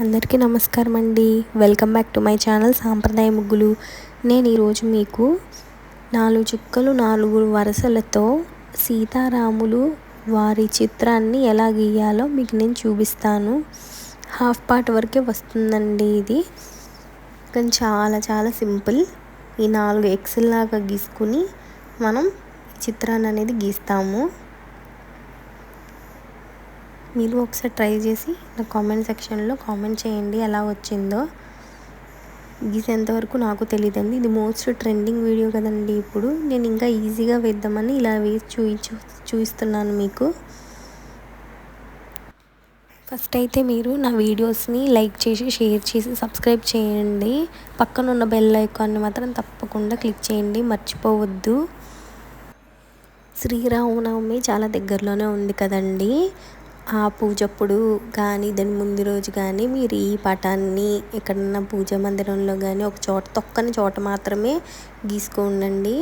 అందరికీ నమస్కారం అండి. Welcome back to my channel సాంప్రదాయ ముగ్గులు. నేను ఈరోజు మీకు నాలుగు చుక్కలు నాలుగు వరుసలతో సీతారాములు వారి చిత్రాన్ని ఎలా గీయాలో మీకు నేను చూపిస్తాను. హాఫ్ పార్ట్ వరకే వస్తుందండి ఇది. కానీ చాలా చాలా సింపుల్. ఈ నాలుగు ఎక్సెల్ లాగా గీసుకుని మనం చిత్రాన్ని అనేది గీస్తాము. మీరు ఒకసారి ట్రై చేసి నా కామెంట్ సెక్షన్లో కామెంట్ చేయండి ఎలా వచ్చిందో. గీసేంతవరకు నాకు తెలియదండి ఇది మోస్ట్ ట్రెండింగ్ వీడియో కదండి ఇప్పుడు. నేను ఇంకా ఈజీగా వేద్దామని ఇలా వేసి చూపించు చూపిస్తున్నాను మీకు. ఫస్ట్ అయితే మీరు నా వీడియోస్ని లైక్ చేసి షేర్ చేసి సబ్స్క్రైబ్ చేయండి. పక్కన ఉన్న బెల్ ఐకాన్ని మాత్రం తప్పకుండా క్లిక్ చేయండి. మర్చిపోవద్దు. శ్రీరామనవమి చాలా దగ్గరలోనే ఉంది కదండి. ఆ పూజప్పుడు కానీ దాని ముందు రోజు కానీ మీరు ఈ పటాన్ని ఎక్కడన్నా పూజ మందిరంలో కానీ ఒక చోట తొక్కని చోట మాత్రమే గీసుకోండి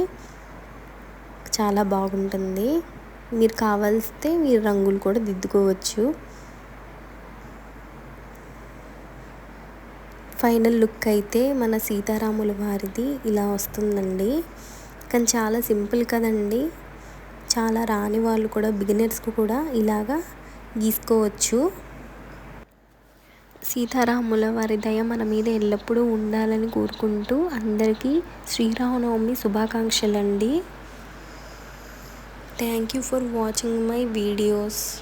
చాలా బాగుంటుంది. మీరు కావాల్స్తే మీరు రంగులు కూడా దిద్దుకోవచ్చు. ఫైనల్ లుక్ అయితే మన సీతారాముల వారిది ఇలా వస్తుందండి. కానీ చాలా సింపుల్ కదండి. చాలా రాని వాళ్ళు కూడా బిగినర్స్కి కూడా ఇలాగా గీసుకోవచ్చు. సీతారాముల వారి దయ మన మీద ఎల్లప్పుడూ ఉండాలని కోరుకుంటూ అందరికీ Sri Rama Navami శుభాకాంక్షలండి. Thank you for watching my videos